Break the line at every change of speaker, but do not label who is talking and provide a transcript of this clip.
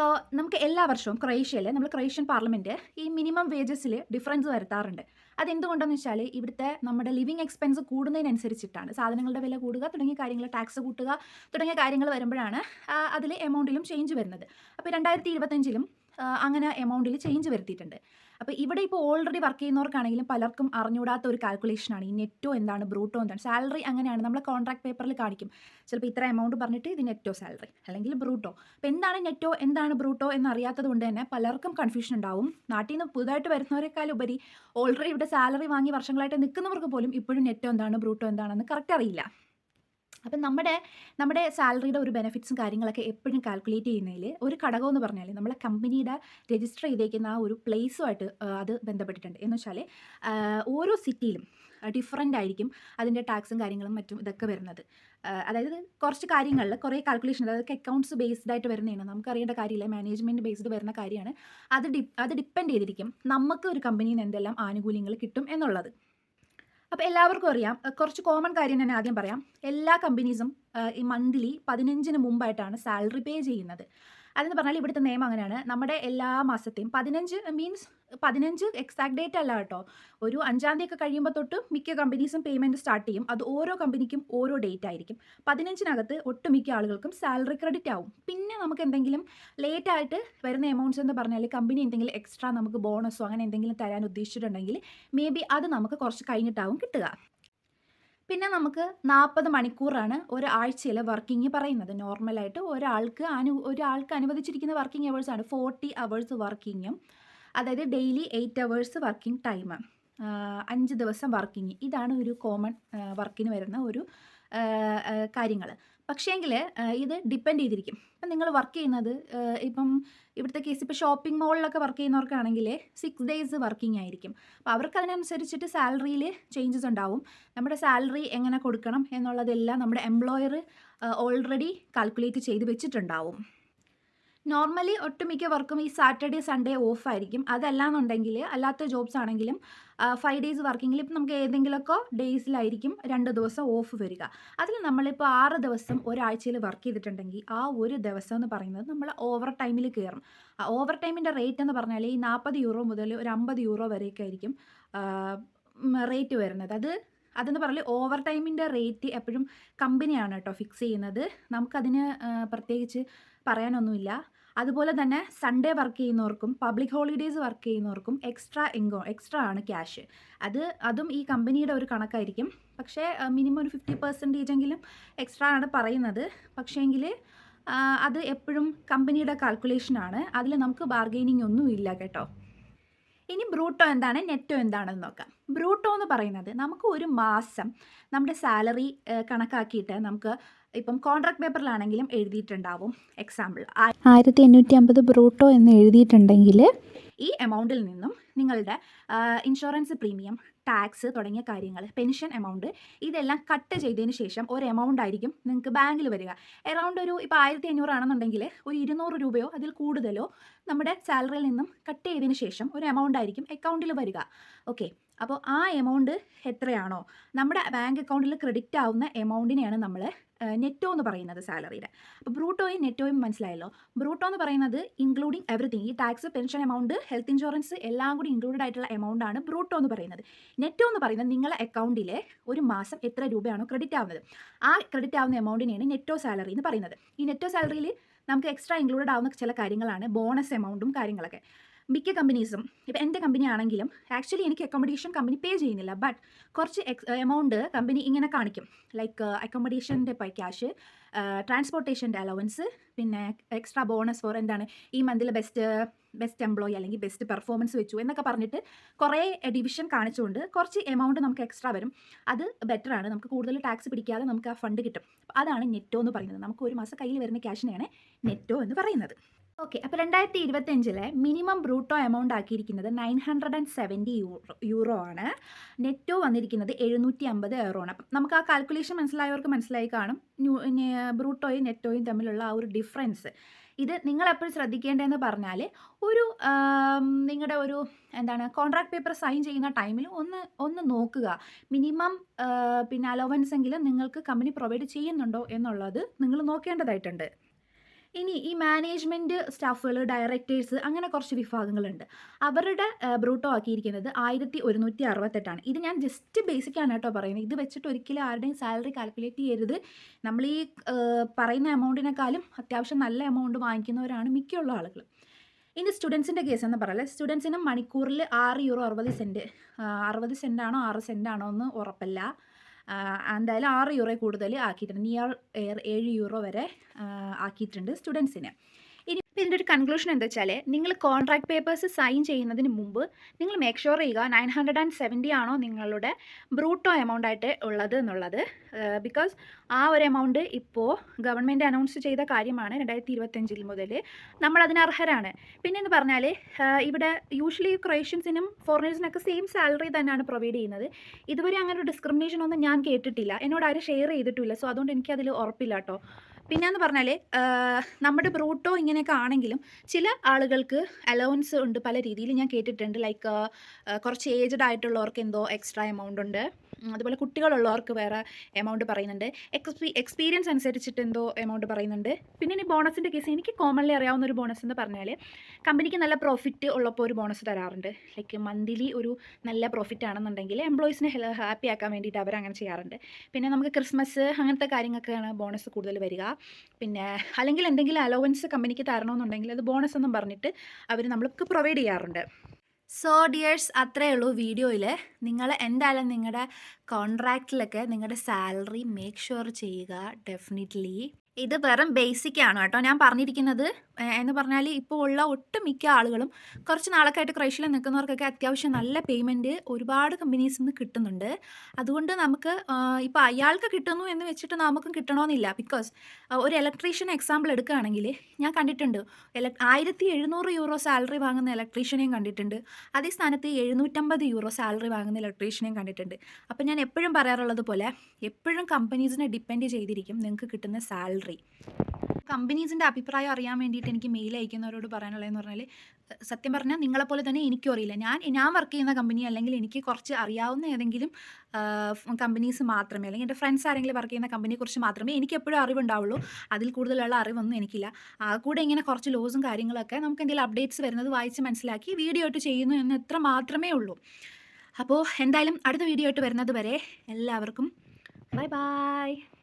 So നമുക്ക് എല്ലാ വർഷവും ക്രൊയേഷ്യയിൽ നമ്മൾ ക്രൊയേഷ്യൻ പാർലമെന്റ് ഈ മിനിമം വേജസിൽ ഡിഫറൻസ് വരുത്താറുണ്ട്. അതെന്തുകൊണ്ടെന്ന് വെച്ചാൽ ഇവിടുത്തെ നമ്മുടെ ലിവിങ് എക്സ്പെൻസ് കൂടുന്നതിനനുസരിച്ചിട്ടാണ്. സാധനങ്ങളുടെ വില കൂടുക തുടങ്ങിയ കാര്യങ്ങൾ ടാക്സ് കൂട്ടുക തുടങ്ങിയ കാര്യങ്ങൾ വരുമ്പോഴാണ് അതിൽ എമൗണ്ടിലും ചേഞ്ച് വരുന്നത്. അപ്പോൾ രണ്ടായിരത്തി ഇരുപത്തഞ്ചിലും അങ്ങനെ എമൗണ്ടിൽ ചേഞ്ച് വരുത്തിയിട്ടുണ്ട്. അപ്പോൾ ഇവിടെ ഇപ്പോൾ ഓൾറെഡി വർക്ക് ചെയ്യുന്നവർക്കാണെങ്കിലും പലർക്കും അറിഞ്ഞൂടാത്ത ഒരു കാൽക്കുലേഷനാണ് ഈ നെറ്റോ എന്താണ് ബ്രൂട്ടോ എന്താണ് സാലറി അങ്ങനെയാണ്. നമ്മൾ കോൺട്രാക്ട് പേപ്പറിൽ കാണിക്കും. ചിലപ്പോൾ ഇത്ര എമൗണ്ട് പറഞ്ഞിട്ട് ഇത് നെറ്റോ സാലറി അല്ലെങ്കിൽ ബ്രൂട്ടോ അപ്പോൾ എന്താണ് നെറ്റോ എന്താണ് ബ്രൂട്ടോ എന്നറിയാത്തത് കൊണ്ട് തന്നെ പലർക്കും കൺഫ്യൂഷൻ ഉണ്ടാവും. നാട്ടിൽ നിന്ന് പുതുതായിട്ട് വരുന്നവരെക്കാൾ ഉപരി ഓൾറെഡി ഇവിടെ സാലറി വാങ്ങി വർഷങ്ങളായിട്ട് നിൽക്കുന്നവർക്ക് പോലും ഇപ്പോഴും നെറ്റോ എന്താണ് ബ്രൂട്ടോ എന്താണെന്ന് കറക്റ്റ് അറിയില്ല. അപ്പം നമ്മുടെ നമ്മുടെ സാലറിയുടെ ഒരു ബെനിഫിറ്റ്സും കാര്യങ്ങളൊക്കെ എപ്പോഴും കാൽക്കുലേറ്റ് ചെയ്യുന്നതിൽ ഒരു ഘടകം എന്ന് പറഞ്ഞാൽ നമ്മളെ കമ്പനിയുടെ രജിസ്റ്റർ ചെയ്തേക്കുന്ന ആ ഒരു പ്ലേസുമായിട്ട് അത് ബന്ധപ്പെട്ടിട്ടുണ്ട്. എന്ന് വെച്ചാൽ ഓരോ സിറ്റിയിലും ഡിഫറെന്റ് ആയിരിക്കും അതിന്റെ ടാക്സും കാര്യങ്ങളും മറ്റും ഇതൊക്കെ വരുന്നത്. അതായത് കുറച്ച് കാര്യങ്ങളിൽ കുറേ കാൽക്കുലേഷൻ അതായത് അക്കൗണ്ട്സ് ബേസ്ഡ് ആയിട്ട് വരുന്നതാണ്. നമുക്ക് അറിയേണ്ട കാര്യമില്ല. മാനേജ്മെന്റ് ബേസ്ഡ് വരുന്ന കാര്യമാണ്. അത് ഡി അത് ഡിപ്പെൻഡ് ചെയ്തിരിക്കും. നമുക്ക് ഒരു കമ്പനിയിൽ നിന്ന് എന്തെല്ലാം ആനുകൂല്യങ്ങൾ കിട്ടും എന്നുള്ളത്. അപ്പോൾ എല്ലാവർക്കും അറിയാം കുറച്ച് കോമൺ കാര്യം ഞാൻ ആദ്യം പറയാം. എല്ലാ കമ്പനീസും ഈ മന്ത്ലി പതിനഞ്ചിന് മുമ്പായിട്ടാണ് സാലറി പേ ചെയ്യുന്നത്. അതെന്ന് പറഞ്ഞാൽ ഇവിടുത്തെ നിയമം അങ്ങനെയാണ്. നമ്മുടെ എല്ലാ മാസത്തെയും പതിനഞ്ച് മീൻസ് പതിനഞ്ച് എക്സാക്ട് ഡേറ്റ് അല്ല കേട്ടോ. ഒരു അഞ്ചാം തീയതി ഒക്കെ കഴിയുമ്പോൾ തൊട്ട് മിക്ക കമ്പനീസും പേയ്മെന്റ് സ്റ്റാർട്ട് ചെയ്യും. അത് ഓരോ കമ്പനിക്കും ഓരോ ഡേറ്റ് ആയിരിക്കും. പതിനഞ്ചിനകത്ത് ഒട്ടുമിക്ക ആളുകൾക്കും സാലറി ക്രെഡിറ്റ് ആവും. പിന്നെ നമുക്ക് എന്തെങ്കിലും ലേറ്റ് ആയിട്ട് വരുന്ന എമൗണ്ട്സ് എന്ന് പറഞ്ഞാൽ കമ്പനി എന്തെങ്കിലും എക്സ്ട്രാ നമുക്ക് ബോണസോ അങ്ങനെ എന്തെങ്കിലും തരാൻ ഉദ്ദേശിച്ചിട്ടുണ്ടെങ്കിൽ മേ ബി അത് നമുക്ക് കുറച്ച് കഴിഞ്ഞിട്ടാവും കിട്ടുക. പിന്നെ നമുക്ക് നാൽപ്പത് മണിക്കൂറാണ് ഒരാഴ്ചയിലെ വർക്കിംഗ് പറയുന്നത്. നോർമലായിട്ട് ഒരാൾക്ക് അനു ഒരാൾക്ക് അനുവദിച്ചിരിക്കുന്ന വർക്കിംഗ് അവേഴ്സാണ് ഫോർട്ടി അവേഴ്സ് വർക്കിങ്ങും. അതായത് daily eight hours working time. അഞ്ച് ദിവസം വർക്കിംഗ്. ഇതാണ് ഒരു കോമൺ വർക്കിന് വരുന്ന ഒരു കാര്യങ്ങൾ പക്ഷേങ്കിൽ ഇത് ഡിപ്പെൻഡ് ചെയ്തിരിക്കും. ഇപ്പം നിങ്ങൾ വർക്ക് ചെയ്യുന്നത് ഇപ്പം ഇവിടുത്തെ കേസ് ഇപ്പോൾ ഷോപ്പിംഗ് മോളിലൊക്കെ വർക്ക് ചെയ്യുന്നവർക്കാണെങ്കിൽ സിക്സ് ഡേയ്സ് വർക്കിംഗ് ആയിരിക്കും. അപ്പോൾ അവർക്ക് അതിനനുസരിച്ചിട്ട് സാലറിയിൽ ചേഞ്ചസ് ഉണ്ടാവും. നമ്മുടെ സാലറി എങ്ങനെ കൊടുക്കണം എന്നുള്ളതെല്ലാം നമ്മുടെ എംപ്ലോയർ ഓൾറെഡി കാൽക്കുലേറ്റ് ചെയ്ത് വെച്ചിട്ടുണ്ടാവും. നോർമലി ഒട്ടുമിക്ക വർക്കും ഈ സാറ്റർഡേ സൺഡേ ഓഫ് ആയിരിക്കും. അതല്ലാന്നുണ്ടെങ്കിൽ അല്ലാത്ത ജോബ്സ് ആണെങ്കിലും ഫൈവ് ഡേയ്സ് വർക്കിങ്ങിൽ ഇപ്പം നമുക്ക് ഏതെങ്കിലുമൊക്കെ ഡേയ്സിലായിരിക്കും രണ്ട് ദിവസം ഓഫ് വരിക. അതിൽ നമ്മളിപ്പോൾ ആറ് ദിവസം ഒരാഴ്ചയിൽ വർക്ക് ചെയ്തിട്ടുണ്ടെങ്കിൽ ആ ഒരു ദിവസം എന്ന് പറയുന്നത് നമ്മൾ ഓവർ ടൈമിൽ കയറും. ഓവർ ടൈമിന്റെ റേറ്റ് എന്ന് പറഞ്ഞാൽ ഈ നാൽപ്പത് യൂറോ മുതൽ ഒരു അമ്പത് യൂറോ വരെയൊക്കെ ആയിരിക്കും റേറ്റ് വരുന്നത്. അത് അതെന്ന് പറഞ്ഞാൽ ഓവർ ടൈമിന്റെ റേറ്റ് എപ്പോഴും കമ്പനിയാണ് കേട്ടോ ഫിക്സ് ചെയ്യുന്നത്. നമുക്കതിന് പ്രത്യേകിച്ച് പറയാനൊന്നുമില്ല. അതുപോലെ തന്നെ സൺഡേ വർക്ക് ചെയ്യുന്നവർക്കും പബ്ലിക് ഹോളിഡേയ്സ് വർക്ക് ചെയ്യുന്നവർക്കും എക്സ്ട്രാ ഇൻകം എക്സ്ട്രാ ആണ് ക്യാഷ് അത് അതും ഈ കമ്പനിയുടെ ഒരു കണക്കായിരിക്കും. പക്ഷേ മിനിമം ഒരു ഫിഫ്റ്റി പെർസെന്റേജ് എങ്കിലും എക്സ്ട്രാ ആണ് പറയുന്നത്. പക്ഷേങ്കിൽ അത് എപ്പോഴും കമ്പനിയുടെ കാൽക്കുലേഷനാണ് അതിൽ നമുക്ക് ബാർഗെയിനിങ് ഒന്നും ഇല്ല കേട്ടോ. ഇനി ബ്രൂട്ടോ എന്താണ്? നെറ്റോ എന്താണെന്ന് നോക്കാം. ബ്രൂട്ടോ എന്ന് പറയുന്നത് നമുക്ക് ഒരു മാസം നമ്മുടെ സാലറി കണക്കാക്കിയിട്ട് നമുക്ക് ഇപ്പം കോൺട്രാക്ട് പേപ്പറിലാണെങ്കിലും എഴുതിയിട്ടുണ്ടാവും. എക്സാമ്പിൾ
ആയിരത്തി എണ്ണൂറ്റി അമ്പത് ബ്രൂട്ടോ എന്ന് എഴുതിയിട്ടുണ്ടെങ്കിൽ
ഈ എമൗണ്ടിൽ നിന്നും നിങ്ങളുടെ ഇൻഷുറൻസ് പ്രീമിയം ടാക്സ് തുടങ്ങിയ കാര്യങ്ങൾ പെൻഷൻ എമൗണ്ട് ഇതെല്ലാം കട്ട് ചെയ്തതിന് ശേഷം ഒരു എമൗണ്ട് ആയിരിക്കും നിങ്ങൾക്ക് ബാങ്കിൽ വരിക. എറൗണ്ട് ഒരു ഇപ്പോൾ ആയിരത്തി അഞ്ഞൂറാണെന്നുണ്ടെങ്കിൽ ഒരു ഇരുന്നൂറ് രൂപയോ അതിൽ കൂടുതലോ നമ്മുടെ സാലറിയിൽ നിന്നും കട്ട് ചെയ്തതിന് ശേഷം ഒരു എമൗണ്ട് ആയിരിക്കും അക്കൗണ്ടിൽ വരിക. ഓക്കെ അപ്പോൾ ആ എമൗണ്ട് എത്രയാണോ? നമ്മുടെ ബാങ്ക് അക്കൗണ്ടിൽ ക്രെഡിറ്റ് ആവുന്ന എമൗണ്ടിനെയാണ് നമ്മൾ നെറ്റോ എന്ന് പറയുന്നത് സാലറിയുടെ അപ്പോൾ ബ്രൂട്ടോയും നെറ്റോയും മനസ്സിലായല്ലോ? ബ്രൂട്ടോ എന്ന് പറയുന്നത് ഇൻക്ലൂഡിങ് എവറിത്തിങ് ഈ tax pension amount health insurance എല്ലാം കൂടി ഇൻക്ലൂഡഡ് ആയിട്ടുള്ള എമൗണ്ട് ആണ് ബ്രൂട്ടോ എന്ന് പറയുന്നത്. നെറ്റോ എന്ന് പറയുന്നത് നിങ്ങളുടെ അക്കൗണ്ടിലെ ഒരു മാസം എത്ര രൂപയാണോ ക്രെഡിറ്റ് ആവുന്നത്. ആ ക്രെഡിറ്റ് ആവുന്ന എമൗണ്ടിനെയാണ് നെറ്റോ സാലറി എന്ന് പറയുന്നത്. ഈ നെറ്റോ സാലറിയിൽ നമുക്ക് എക്സ്ട്രാ ഇൻക്ലൂഡഡ് ആവുന്ന ചില കാര്യങ്ങളാണ് ബോണസ് എമൗണ്ടും കാര്യങ്ങളൊക്കെ. മിക്ക കമ്പനീസും ഇപ്പോൾ എന്റെ കമ്പനി ആണെങ്കിലും ആക്ച്വലി എനിക്ക് അക്കോമഡേഷൻ കമ്പനി പേ ചെയ്യുന്നില്ല. ബട്ട് കുറച്ച് എക്സ് എമൗണ്ട് കമ്പനി ഇങ്ങനെ കാണിക്കും. ലൈക്ക് അക്കോമഡേഷന്റെ ക്യാഷ് ട്രാൻസ്പോർട്ടേഷന്റെ അലവൻസ് പിന്നെ എക്സ്ട്രാ ബോണസ് ഫോർ എന്താണ്? ഈ മന്തിൽ ബെസ്റ്റ് ബെസ്റ്റ് എംപ്ലോയി അല്ലെങ്കിൽ ബെസ്റ്റ് പെർഫോമൻസ് വെച്ചു എന്നൊക്കെ പറഞ്ഞിട്ട് കുറേ ഡിവിഷൻ കാണിച്ചുകൊണ്ട് കുറച്ച് എമൗണ്ട് നമുക്ക് എക്സ്ട്രാ വരും. അത് ബെറ്റർ ആണ്. നമുക്ക് കൂടുതൽ ടാക്സ് പിടിക്കാതെ നമുക്ക് ആ ഫണ്ട് കിട്ടും. അതാണ് നെറ്റോ എന്ന് പറയുന്നത്. നമുക്ക് ഒരു മാസം കയ്യിൽ വരുന്ന ക്യാഷിനെയാണ് നെറ്റോ എന്ന് പറയുന്നത്. ഓക്കെ അപ്പോൾ രണ്ടായിരത്തി ഇരുപത്തഞ്ചിലെ മിനിമം ബ്രൂട്ടോ amount ആക്കിയിരിക്കുന്നത് nine hundred and seventy euro euro ആണ്. നെറ്റോ വന്നിരിക്കുന്നത് എഴുന്നൂറ്റി അമ്പത് എയറോ ആണ്. അപ്പം നമുക്ക് ആ കാൽക്കുലേഷൻ മനസ്സിലായവർക്ക് മനസ്സിലായി കാണും. ബ്രൂട്ടോയും നെറ്റോയും തമ്മിലുള്ള ആ ഒരു ഡിഫറൻസ് ഇത് നിങ്ങൾ എപ്പോഴും ശ്രദ്ധിക്കേണ്ടതെന്ന് പറഞ്ഞാൽ ഒരു നിങ്ങളുടെ ഒരു എന്താണ് കോൺട്രാക്ട് പേപ്പർ സൈൻ ചെയ്യുന്ന ടൈമിൽ ഒന്ന് ഒന്ന് നോക്കുക. മിനിമം പിന്നെ അലോവൻസ് എങ്കിലും നിങ്ങൾക്ക് കമ്പനി പ്രൊവൈഡ് ചെയ്യുന്നുണ്ടോ എന്നുള്ളത് നിങ്ങൾ നോക്കേണ്ടതായിട്ടുണ്ട്. ഇനി ഈ മാനേജ്മെന്റ് സ്റ്റാഫുകൾ ഡയറക്ടേഴ്സ് അങ്ങനെ കുറച്ച് വിഭാഗങ്ങളുണ്ട്. അവരുടെ ബ്രൂട്ടോ ആക്കിയിരിക്കുന്നത് ആയിരത്തി ഒരുന്നൂറ്റി അറുപത്തെട്ടാണ് ഇത് ഞാൻ ജസ്റ്റ് ബേസിക് ആണ് കേട്ടോ പറയുന്നത്. ഇത് വെച്ചിട്ട് ഒരിക്കലും ആരുടെയും സാലറി കാൽക്കുലേറ്റ് ചെയ്യരുത്. നമ്മൾ ഈ പറയുന്ന എമൗണ്ടിനേക്കാളും അത്യാവശ്യം നല്ല എമൗണ്ട് വാങ്ങിക്കുന്നവരാണ് മിക്കുള്ള ആളുകൾ ഇനി സ്റ്റുഡൻസിന്റെ കേസ് എന്ന് പറയാം. സ്റ്റുഡൻസിന് മണിക്കൂറിൽ ആറ് യൂറോ അറുപത് സെന്റ് അറുപത് സെന്റാണോ ആറ് സെന്റാണോ എന്ന് ഉറപ്പല്ല. എന്തായാലും ആറ് യൂറോ കൂടുതൽ ആക്കിയിട്ടുണ്ട്. നിയർ എയർ ഏഴ് യൂറോ വരെ ആക്കിയിട്ടുണ്ട് സ്റ്റുഡൻസിന്. ഇനി ഇതിന്റെ ഒരു കൺക്ലൂഷൻ എന്താ വെച്ചാൽ നിങ്ങൾ കോൺട്രാക്ട് പേപ്പേഴ്സ് സൈൻ ചെയ്യുന്നതിന് മുമ്പ് നിങ്ങൾ മേക്ക് ഷുവർ ചെയ്യുക നയൻ ഹൺഡ്രഡ് ആൻഡ് സെവന്റി ആണോ നിങ്ങളുടെ ബ്രൂട്ടോ എമൗണ്ട് ആയിട്ട് ഉള്ളത് എന്നുള്ളത്. ബിക്കോസ് ആ ഒരു എമൗണ്ട് ഇപ്പോൾ ഗവൺമെന്റ് അനൗൺസ് ചെയ്ത കാര്യമാണ് രണ്ടായിരത്തി ഇരുപത്തഞ്ചിൽ മുതൽ നമ്മൾ അതിന് അർഹരാണ്. പിന്നെ എന്ന് പറഞ്ഞാൽ ഇവിടെ യൂഷ്വലി ക്രൊയേഷ്യൻസിനും ഫോറിനേഴ്സിനൊക്കെ സെയിം സാലറി തന്നെയാണ് പ്രൊവൈഡ് ചെയ്യുന്നത്. ഇതുവരെ അങ്ങനെ ഒരു ഡിസ്ക്രിമിനേഷൻ ഒന്നും ഞാൻ കേട്ടിട്ടില്ല. എന്നോട് ആരും ഷെയർ ചെയ്തിട്ടില്ല. സോ അതുകൊണ്ട് എനിക്കതിൽ ഉറപ്പില്ല കേട്ടോ പിന്നെ എന്ന് പറഞ്ഞാൽ നമ്മുടെ ബ്രൂട്ടോ ഇങ്ങനെയൊക്കെ ആണെങ്കിലും ചില ആളുകൾക്ക് അലവൻസ് ഉണ്ട് പല രീതിയിൽ ഞാൻ കേട്ടിട്ടുണ്ട്. ലൈക്ക് കുറച്ച് ഏജ്ഡ് ആയിട്ടുള്ളവർക്ക് എന്തോ എക്സ്ട്രാ എമൗണ്ട് ഉണ്ട്. അതുപോലെ കുട്ടികളുള്ളവർക്ക് വേറെ എമൗണ്ട് പറയുന്നുണ്ട്. എക്സ്പീ എക്സ്പീരിയൻസ് അനുസരിച്ചിട്ട് എന്തോ എമൗണ്ട് പറയുന്നുണ്ട്. പിന്നെ ഇനി ബോണസിന്റെ കേസ് എനിക്ക് കോമൺലി അറിയാവുന്ന ഒരു ബോണസ് എന്ന് പറഞ്ഞാൽ കമ്പനിക്ക് നല്ല പ്രോഫിറ്റ് ഉള്ളപ്പോൾ ഒരു ബോണസ് തരാറുണ്ട്. ലൈക്ക് മന്ത്ലി ഒരു നല്ല പ്രോഫിറ്റ് ആണെന്നുണ്ടെങ്കിൽ എംപ്ലോയീസിനെ ഹാപ്പി ആക്കാൻ വേണ്ടിയിട്ട് അവർ അങ്ങനെ ചെയ്യാറുണ്ട്. പിന്നെ നമുക്ക് ക്രിസ്മസ് അങ്ങനത്തെ കാര്യങ്ങൾക്കാണ് ബോണസ് കൂടുതൽ വരിക. പിന്നെ അല്ലെങ്കിൽ എന്തെങ്കിലും അലവൻസ് കമ്പനിക്ക് തരണമെന്നുണ്ടെങ്കിൽ അത് ബോണസ് എന്നും പറഞ്ഞിട്ട് അവർ നമ്മൾക്ക് പ്രൊവൈഡ് ചെയ്യാറുണ്ട്. സോ ഡിയേഴ്സ് അത്രയേ ഉള്ളൂ വീഡിയോയിൽ നിങ്ങൾ എന്തായാലും നിങ്ങളുടെ കോൺട്രാക്റ്റിലൊക്കെ നിങ്ങളുടെ സാലറി മേക്ക് ഷുവർ ചെയ്യുക ഡെഫിനറ്റ്ലി ഇത് വെറും ബേസിക് ആണ് കേട്ടോ. ഞാൻ പറഞ്ഞിരിക്കുന്നത് എന്ന് പറഞ്ഞാൽ ഇപ്പോൾ ഉള്ള ഒട്ടുമിക്ക ആളുകളും കുറച്ച് നാളൊക്കെ ആയിട്ട് ക്രൈഷിൽ നിൽക്കുന്നവർക്കൊക്കെ അത്യാവശ്യം നല്ല പേയ്മെന്റ് ഒരുപാട് കമ്പനീസിൽ നിന്ന് കിട്ടുന്നുണ്ട്. അതുകൊണ്ട് നമുക്ക് ഇപ്പോൾ അയാൾക്ക് കിട്ടുന്നു എന്ന് വെച്ചിട്ട് നമുക്കും കിട്ടണമെന്നില്ല ബിക്കോസ് ഒരു ഇലക്ട്രീഷ്യൻ എക്സാമ്പിൾ എടുക്കുകയാണെങ്കിൽ ഞാൻ കണ്ടിട്ടുണ്ട് എല ആയിരത്തി എഴുന്നൂറ് യൂറോ സാലറി വാങ്ങുന്ന ഇലക്ട്രീഷ്യനെയും കണ്ടിട്ടുണ്ട്. അതേ സ്ഥാനത്ത് എഴുന്നൂറ്റമ്പത് യൂറോ സാലറി വാങ്ങുന്ന ഇലക്ട്രീഷ്യനെയും കണ്ടിട്ടുണ്ട്. അപ്പോൾ ഞാൻ എപ്പോഴും പറയാറുള്ളത് പോലെ എപ്പോഴും കമ്പനീസിനെ ഡിപ്പെൻഡ് ചെയ്തിരിക്കും നിങ്ങൾക്ക് കിട്ടുന്ന സാലറി കമ്പനീസിന്റെ അഭിപ്രായം അറിയാൻ വേണ്ടിയിട്ട് എനിക്ക് മെയിൽ അയക്കുന്നവരോട് പറയാനുള്ളതെന്ന് പറഞ്ഞാൽ സത്യം പറഞ്ഞാൽ നിങ്ങളെപ്പോലെ തന്നെ എനിക്കും അറിയില്ല. ഞാൻ ഞാൻ വർക്ക് ചെയ്യുന്ന കമ്പനി അല്ലെങ്കിൽ എനിക്ക് കുറച്ച് അറിയാവുന്ന ഏതെങ്കിലും കമ്പനീസ് മാത്രമേ അല്ലെങ്കിൽ എന്റെ ഫ്രണ്ട്സ് ആരെങ്കിലും വർക്ക് ചെയ്യുന്ന കമ്പനിയെക്കുറിച്ച് മാത്രമേ എനിക്ക് എപ്പോഴും അറിവുണ്ടാവുള്ളൂ. അതിൽ കൂടുതലുള്ള അറിവൊന്നും എനിക്കില്ല. ആ കൂടെ ഇങ്ങനെ കുറച്ച് ലോസും കാര്യങ്ങളൊക്കെ നമുക്ക് എന്തെങ്കിലും അപ്ഡേറ്റ്സ് വരുന്നത് വായിച്ച് മനസ്സിലാക്കി വീഡിയോ ആയിട്ട് ചെയ്യുന്നു എന്ന് എത്ര മാത്രമേ ഉള്ളൂ. അപ്പോൾ എന്തായാലും അടുത്ത വീഡിയോ ആയിട്ട് വരുന്നത് വരെ എല്ലാവർക്കും ബൈ ബൈ